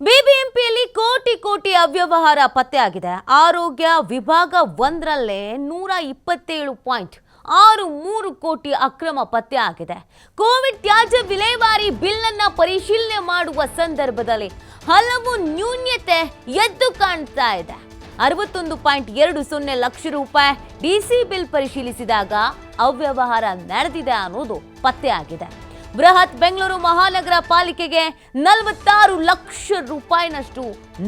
ಬಿಬಿಎಂಪಿಯಲ್ಲಿ ಕೋಟಿ ಕೋಟಿ ಅವ್ಯವಹಾರ ಪತ್ತೆಯಾಗಿದೆ. ಆರೋಗ್ಯ ವಿಭಾಗ ಒಂದರಲ್ಲೇ ನೂರ ಇಪ್ಪತ್ತೇಳು ಪಾಯಿಂಟ್ ಆರು ಮೂರು ಕೋಟಿ ಅಕ್ರಮ ಪತ್ತೆ ಆಗಿದೆ. ಕೋವಿಡ್ ತ್ಯಾಜ್ಯ ವಿಲೇವಾರಿ ಬಿಲ್ ಅನ್ನ ಪರಿಶೀಲನೆ ಮಾಡುವ ಸಂದರ್ಭದಲ್ಲಿ ಹಲವು ನ್ಯೂನ್ಯತೆ ಎದ್ದು ಕಾಣ್ತಾ ಇದೆ. ಅರವತ್ತೊಂದು ಪಾಯಿಂಟ್ ಎರಡು ಸೊನ್ನೆ ಲಕ್ಷ ರೂಪಾಯಿ ಡಿಸಿ ಬಿಲ್ ಪರಿಶೀಲಿಸಿದಾಗ ಅವ್ಯವಹಾರ ನಡೆದಿದೆ ಅನ್ನೋದು ಪತ್ತೆಯಾಗಿದೆ. ಬೃಹತ್ ಬೆಂಗಳೂರು ಮಹಾನಗರ ಪಾಲಿಕೆಗೆ ನಲವತ್ತಾರು ಲಕ್ಷ ರೂಪಾಯಿನಷ್ಟು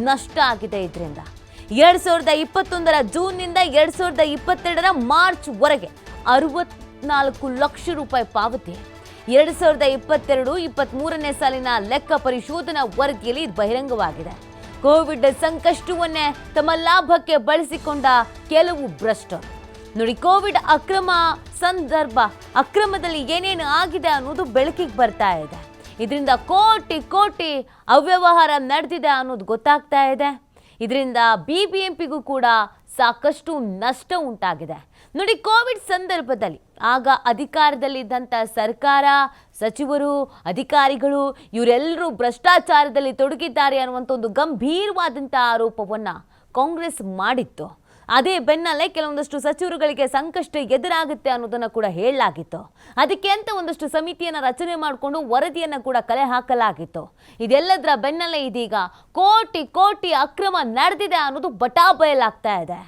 ನಷ್ಟ ಆಗಿದೆ ಇದರಿಂದ. ಎರಡ್ ಸಾವಿರದ ಇಪ್ಪತ್ತೊಂದರ ಜೂನ್ನಿಂದ ಎರಡ್ ಸಾವಿರದ ಇಪ್ಪತ್ತೆರಡರ ಮಾರ್ಚ್ ವರೆಗೆ ಅರವತ್ನಾಲ್ಕು ಲಕ್ಷ ರೂಪಾಯಿ ಪಾವತಿ. ಎರಡು ಸಾವಿರದ ಇಪ್ಪತ್ತೆರಡು ಇಪ್ಪತ್ತ್ಮೂರನೇ ಸಾಲಿನ ಲೆಕ್ಕ ಪರಿಶೋಧನಾ ವರದಿಯಲ್ಲಿ ಬಹಿರಂಗವಾಗಿದೆ. ಕೋವಿಡ್ ಸಂಕಷ್ಟವನ್ನೇ ತಮ್ಮ ಲಾಭಕ್ಕೆ ಬಳಸಿಕೊಂಡ ಕೆಲವು ಭ್ರಷ್ಟರು. ನೋಡಿ, ಕೋವಿಡ್ ಅಕ್ರಮ ಸಂದರ್ಭ, ಅಕ್ರಮದಲ್ಲಿ ಏನೇನು ಆಗಿದೆ ಅನ್ನೋದು ಬೆಳಕಿಗೆ ಬರ್ತಾ ಇದೆ. ಇದರಿಂದ ಕೋಟಿ ಕೋಟಿ ಅವ್ಯವಹಾರ ನಡೆದಿದೆ ಅನ್ನೋದು ಗೊತ್ತಾಗ್ತಾ ಇದೆ. ಇದರಿಂದ ಬಿ ಬಿ ಎಂ ಪಿಗೂ ಕೂಡ ಸಾಕಷ್ಟು ನಷ್ಟ ಉಂಟಾಗಿದೆ. ನೋಡಿ, ಕೋವಿಡ್ ಸಂದರ್ಭದಲ್ಲಿ ಆಗ ಅಧಿಕಾರದಲ್ಲಿದ್ದಂಥ ಸರ್ಕಾರ, ಸಚಿವರು, ಅಧಿಕಾರಿಗಳು ಇವರೆಲ್ಲರೂ ಭ್ರಷ್ಟಾಚಾರದಲ್ಲಿ ತೊಡಗಿದ್ದಾರೆ ಅನ್ನುವಂಥ ಒಂದು ಗಂಭೀರವಾದಂಥ ಆರೋಪವನ್ನು ಕಾಂಗ್ರೆಸ್ ಮಾಡಿತ್ತು. ಅದೇ ಬೆನ್ನಲ್ಲೇ ಕೆಲವೊಂದಷ್ಟು ಸಚಿವರುಗಳಿಗೆ ಸಂಕಷ್ಟ ಎದುರಾಗುತ್ತೆ ಅನ್ನೋದನ್ನು ಕೂಡ ಹೇಳಲಾಗಿತ್ತು. ಅದಕ್ಕೆ ಅಂತ ಒಂದಷ್ಟು ಸಮಿತಿಯನ್ನು ರಚನೆ ಮಾಡಿಕೊಂಡು ವರದಿಯನ್ನು ಕೂಡ ಕಲೆ ಹಾಕಲಾಗಿತ್ತು. ಇದೆಲ್ಲದರ ಬೆನ್ನಲ್ಲೇ ಇದೀಗ ಕೋಟಿ ಕೋಟಿ ಅಕ್ರಮ ನಡೆದಿದೆ ಅನ್ನೋದು ಬಟಾ ಬಯಲಾಗ್ತಾ ಇದೆ.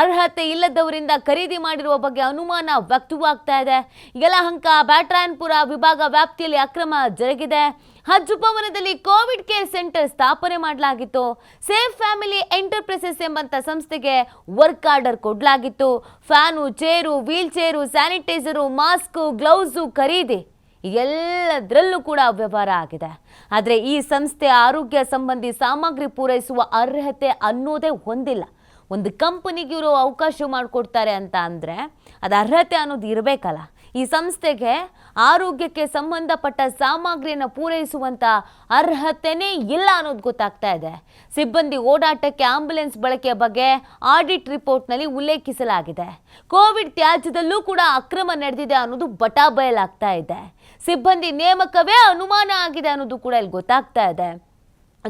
ಅರ್ಹತೆ ಇಲ್ಲದವರಿಂದ ಖರೀದಿ ಮಾಡಿರುವ ಬಗ್ಗೆ ಅನುಮಾನ ವ್ಯಕ್ತವಾಗ್ತಾ ಇದೆ. ಯಲಹಂಕ ಬ್ಯಾಟ್ರಾಯನ್ಪುರ ವಿಭಾಗ ವ್ಯಾಪ್ತಿಯಲ್ಲಿ ಅಕ್ರಮ ಜರುಗಿದೆ. ಹಜ್ ಭವನದಲ್ಲಿ ಕೋವಿಡ್ ಕೇರ್ ಸೆಂಟರ್ ಸ್ಥಾಪನೆ ಮಾಡಲಾಗಿತ್ತು. ಸೇಫ್ ಫ್ಯಾಮಿಲಿ ಎಂಟರ್ಪ್ರೈಸಸ್ ಎಂಬಂತ ಸಂಸ್ಥೆಗೆ work order ಕೊಡಲಾಗಿತ್ತು. Fan, chair, wheelchair, sanitiser, mask, gloves ಖರೀದಿ ಎಲ್ಲದರಲ್ಲೂ ಕೂಡ ಅವ್ಯವಹಾರ ಆಗಿದೆ. ಆದರೆ ಈ ಸಂಸ್ಥೆ ಆರೋಗ್ಯ ಸಂಬಂಧಿ ಸಾಮಗ್ರಿ ಪೂರೈಸುವ ಅರ್ಹತೆ ಅನ್ನೋದೇ ಹೊಂದಿಲ್ಲ ಒಂದು ಕಂಪನಿಗೆ ಇವರು ಅವಕಾಶ ಮಾಡಿಕೊಡ್ತಾರೆ ಅಂತ ಅಂದರೆ ಅದು ಅರ್ಹತೆ ಅನ್ನೋದು ಇರಬೇಕಲ್ಲ. ಈ ಸಂಸ್ಥೆಗೆ ಆರೋಗ್ಯಕ್ಕೆ ಸಂಬಂಧಪಟ್ಟ ಸಾಮಗ್ರಿಯನ್ನು ಪೂರೈಸುವಂಥ ಅರ್ಹತೆನೇ ಇಲ್ಲ ಅನ್ನೋದು ಗೊತ್ತಾಗ್ತಾ ಇದೆ. ಸಿಬ್ಬಂದಿ ಓಡಾಟಕ್ಕೆ ಆಂಬ್ಯುಲೆನ್ಸ್ ಬಳಕೆಯ ಬಗ್ಗೆ ಆಡಿಟ್ ರಿಪೋರ್ಟ್ನಲ್ಲಿ ಉಲ್ಲೇಖಿಸಲಾಗಿದೆ. ಕೋವಿಡ್ ತ್ಯಾಜ್ಯದಲ್ಲೂ ಕೂಡ ಅಕ್ರಮ ನಡೆದಿದೆ ಅನ್ನೋದು ಬಟಾ ಬಯಲಾಗ್ತಾ ಇದೆ. ಸಿಬ್ಬಂದಿ ನೇಮಕವೇ ಅನುಮಾನ ಆಗಿದೆ ಅನ್ನೋದು ಕೂಡ ಇಲ್ಲಿ ಗೊತ್ತಾಗ್ತಾ ಇದೆ.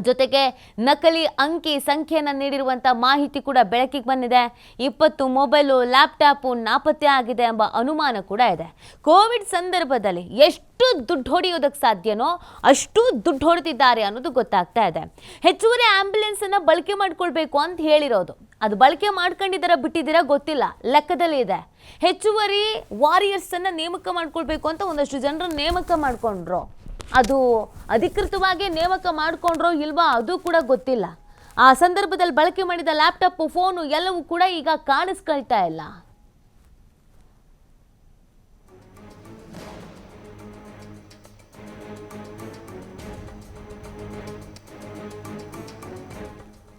ಜೊತೆಗೆ ನಕಲಿ ಅಂಕಿ ಸಂಖ್ಯೆಯನ್ನು ನೀಡಿರುವಂಥ ಮಾಹಿತಿ ಕೂಡ ಬೆಳಕಿಗೆ ಬಂದಿದೆ. ಇಪ್ಪತ್ತು ಮೊಬೈಲು, ಲ್ಯಾಪ್ಟಾಪು ನಾಪತ್ತೆ ಆಗಿದೆ ಎಂಬ ಅನುಮಾನ ಕೂಡ ಇದೆ. ಕೋವಿಡ್ ಸಂದರ್ಭದಲ್ಲಿ ಎಷ್ಟು ದುಡ್ಡು ಹೊಡೆಯೋದಕ್ಕೆ ಸಾಧ್ಯನೋ ಅಷ್ಟು ದುಡ್ಡು ಹೊಡೆದಿದ್ದಾರೆ ಅನ್ನೋದು ಗೊತ್ತಾಗ್ತಾ ಇದೆ. ಹೆಚ್ಚುವರಿ ಆ್ಯಂಬುಲೆನ್ಸನ್ನು ಬಳಕೆ ಮಾಡ್ಕೊಳ್ಬೇಕು ಅಂತ ಹೇಳಿರೋದು. ಅದು ಬಳಕೆ ಮಾಡ್ಕೊಂಡಿದ್ದೀರಾ ಬಿಟ್ಟಿದ್ದೀರಾ ಗೊತ್ತಿಲ್ಲ. ಲೆಕ್ಕದಲ್ಲಿ ಇದೆ. ಹೆಚ್ಚುವರಿ ವಾರಿಯರ್ಸನ್ನು ನೇಮಕ ಮಾಡ್ಕೊಳ್ಬೇಕು ಅಂತ ಒಂದಷ್ಟು ಜನರು ನೇಮಕ ಮಾಡಿಕೊಂಡ್ರು. ಅದು ಅಧಿಕೃತವಾಗಿ ನೇಮಕ ಮಾಡಿಕೊಂಡ್ರೋ ಇಲ್ವಾ ಅದು ಕೂಡ ಗೊತ್ತಿಲ್ಲ. ಆ ಸಂದರ್ಭದಲ್ಲಿ ಬಳಕೆ ಮಾಡಿದ ಲ್ಯಾಪ್ಟಾಪು ಫೋನು ಎಲ್ಲವೂ ಕೂಡ ಈಗ ಕಾಣಿಸ್ಕೊಳ್ತಾ ಇಲ್ಲ.